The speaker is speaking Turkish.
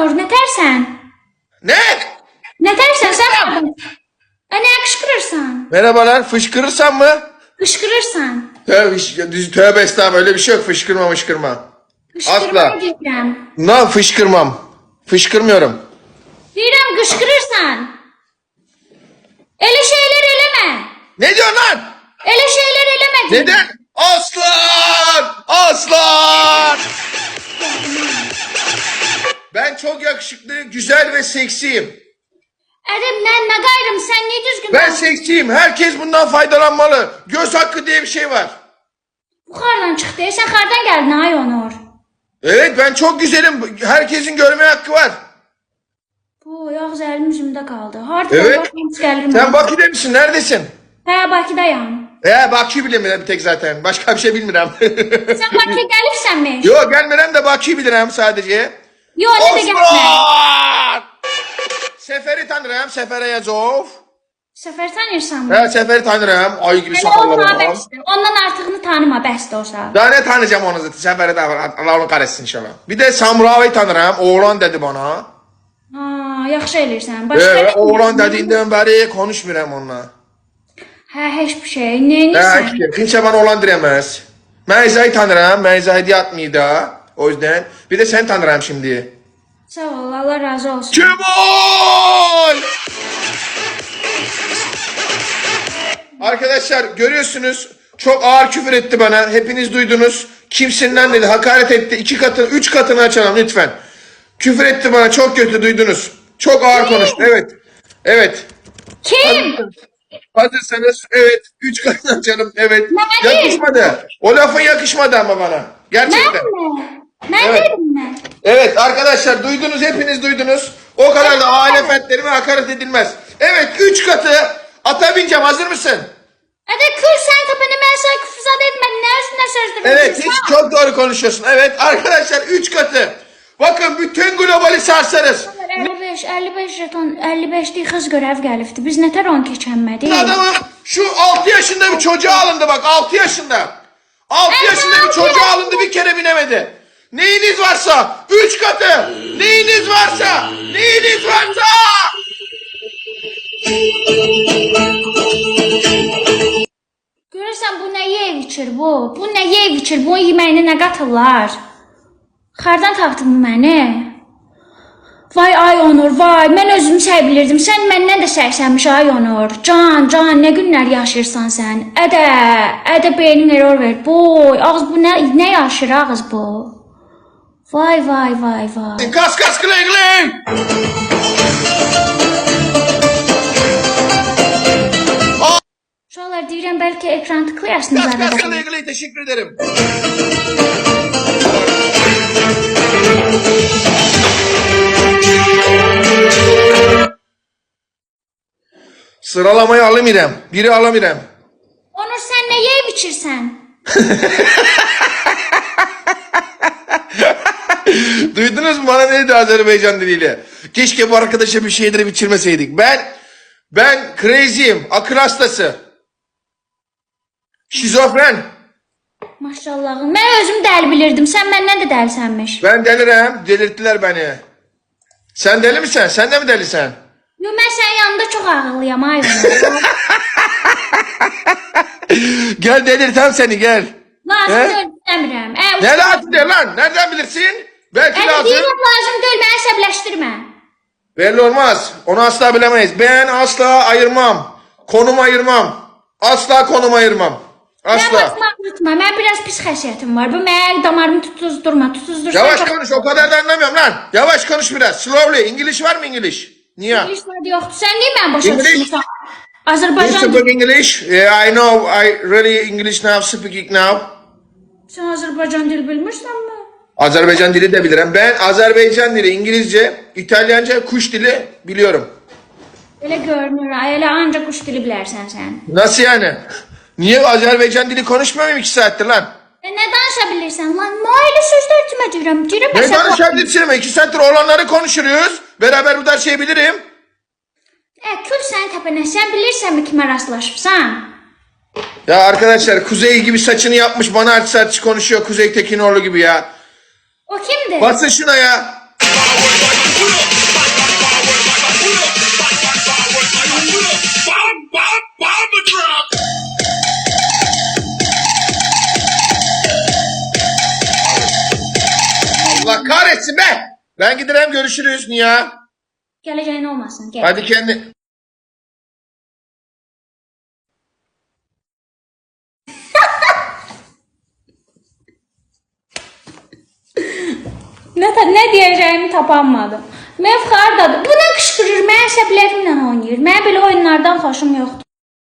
Onur, nətərsən? Ne? Nətərsən sən hardan? Ə, nəyə qışqırırsan? Merhabalar. Fışkırırsan mı? Qışqırırsan. Tövbe, tövbe estağfurullah öyle bir şey yok. Fışkırma fışkırma. Asla. deyirəm. Ne fışkırmam. Fışkırmıyorum. Deyirəm qışqırırsan. Elə şeylər eləmə. Ne diyorsun lan? Şeylər eləmə. deyirəm. Neden? Ben çok yakışıklı, güzel ve seksiyim. Ədəb, mən nə qayrım, sən niyə düzgün Ben seksiyim. Herkes bundan faydalanmalı. Göz hakkı diye bir şey var. Buxardan çıxdı. Sən xardan gəldin ay Onur. Evet ben çok güzelim. Herkesin görme hakkı var. Bu yağız əlim üzümdə qaldı. Harda Evet. gəlir Sen Bakü'de misin? Neredesin? Hə, Bakıdayam. Ee Bakü bilirim bir tek zaten. Başka bir şey bilmirəm. Sən Bakıya gəlibsənmi? Yo gelmirəm de Bakü bilirəm sadece. Yo, nə də gəlmə. Osman! Seferi tanırım. Sefer Ayazov. Səfər tanıyırsanmı? He Seferi tanırım. Ay gibi Elə sakalları var. bəsdir. Ondan artığını tanıma bəsdir olsa. Daha ne tanıyacağım onu zaten. Seferi de var. Allah onu kahretsin inşallah. Bir de Samuravi tanırım. Oğlan dedi bana. Ha, yaxşı eləyirsən. Başqa Ee, oğlan dediğinden beri konuşmuyorum onunla. Hə, heç bir şey. Nə edirsən? kimse bana oğlan diremez. Ben İzah'ı tanırım. Ben İzah hediye atmıyor da. O yüzden. Bir de sen tanırım şimdi. Sağ ol, Allah razı olsun. Kemal! Arkadaşlar görüyorsunuz çok ağır küfür etti bana. Hepiniz duydunuz. Kimsinden dedi hakaret etti. iki katını, üç katını açalım lütfen. Küfür etti bana çok kötü duydunuz. Çok ağır konuştu. Evet. Evet. Kim? Hazırsanız evet. Üç katını açalım. Evet. Yakışmadı. O lafın yakışmadı ama bana. Gerçekten. Mən mi? Mən Evet. dedim mi? Evet arkadaşlar duydunuz hepiniz duydunuz. O kadar da aile fertlerime hakaret edilmez. Evet 3 katı ata bineceğim hazır mısın? Ədə kür sən təpəni mən sənə küfür zad etmədim. Nə üstünə sözdürürsən? Evet hiç çok doğru konuşuyorsun. Evet arkadaşlar 3 katı. Bakın bütün globali sarsarız. 55, 55 jeton, 55'lik qız görəv gəlibdi. Biz nətər on keçənmədik? Adamı şu 6 yaşında bir çocuğa alındı bak 6 yaşında. 6 Evet, yaşında bir çocuğa alındı bir kere binemedi. Neyiniz varsa 3 katı. Neyiniz varsa. Neyiniz varsa. Görürsən bu nə yev içir bu? Bu nə yev içir? Bunun yeməyinə nə qatırlar? Xardan tapdın məni? Vay ay Onur, vay, mən özümü səy bilirdim. Sən məndən də səysənmiş ay Onur. Can, can, nə günlər yaşayırsan sən? Ədə, ədə beynin error ver. Boy, ağız bu nə, nə yaşayır ağız bu? Vay, vay, vay, vay. Kas kas kılay kılay. Uşaqlar deyirəm bəlkə ekran tıklayasınız Kas kas arada. kılay kılay teşekkür ederim. Sıralamayı alamıyorum. Biri alamıyorum. Onur sən nə yeyib içirsən? Duydunuz mu bana neydi Azerbaycan diliyle? Keşke bu arkadaşa bir şeyleri biçirmeseydik. Ben ben crazy'im, akıl hastası. Şizofren. Maşallahım. Mən özüm dəli bilirdim. Sən məndən də dəlisənmiş. Ben delirem, delirttiler beni. Sen deli misin? Sen de mi delisin? Yo, mən sənin yanında çox ağıllıyam ay Onur. Gel delirtem seni gel. He? deyil istəmirəm. Ə, Ne lazım değil lan? Nereden bilirsin? Belki Əli lazım. lazım deyil, məni əsəbləşdirmə. Belli olmaz. Onu asla bilemeyiz. Ben asla ayırmam. Konum ayırmam. Asla konum ayırmam. Mən Asla. başımı ağrıtma. Mən biraz pis xəsiyyətim var. Bu mənim damarımı tutuzdurma. Tutuzdursan Yavaş konuş o kadar da anlamıyorum lan. Yavaş konuş biraz. Slowly. İngiliz var mı İngiliz? Niye? İngilis var yoxdur. Sən niyə mən başa İngilis? düşmürsən? You Azərbaycan speak English? Yeah, I know. I really English now, speaking now. Sən Azərbaycan dil bilmirsənmi? Azerbaycan dili de bilirim. Ben Azerbaycan dili, İngilizce, İtalyanca, kuş dili biliyorum. Elə görünür. Ay, Elə ancaq quş dili bilərsən sən. Nasıl yani? Niye Azerbaycan dili konuşmuyorum iki saattir lan? E, Nə danışa bilirsən lan? Nə elə sözlər demə deyirəm. Deyirəm Ne ama iki saattir olanları konuşuyoruz. Beraber bu da şey bilirim. Ə, kül sən təpənə. Sən bilirsənmi kimə rastlaşıbsan? Ya arkadaşlar Kuzey gibi saçını yapmış bana artist konuşuyor Kuzey Tekinoğlu gibi ya. O kimdir? Basın şuna ya. Allah kahretsin be. Ben giderim görüşürüz Niye? Gələcəyin olmasın. Gəl. Hadi kendi. Nə, nə deyəcəyimi tapanmadım. Mev hardadır? Bu nə qışqırır? Mən əsəblərimlə oynayır. Mən belə oyunlardan xoşum yoxdur.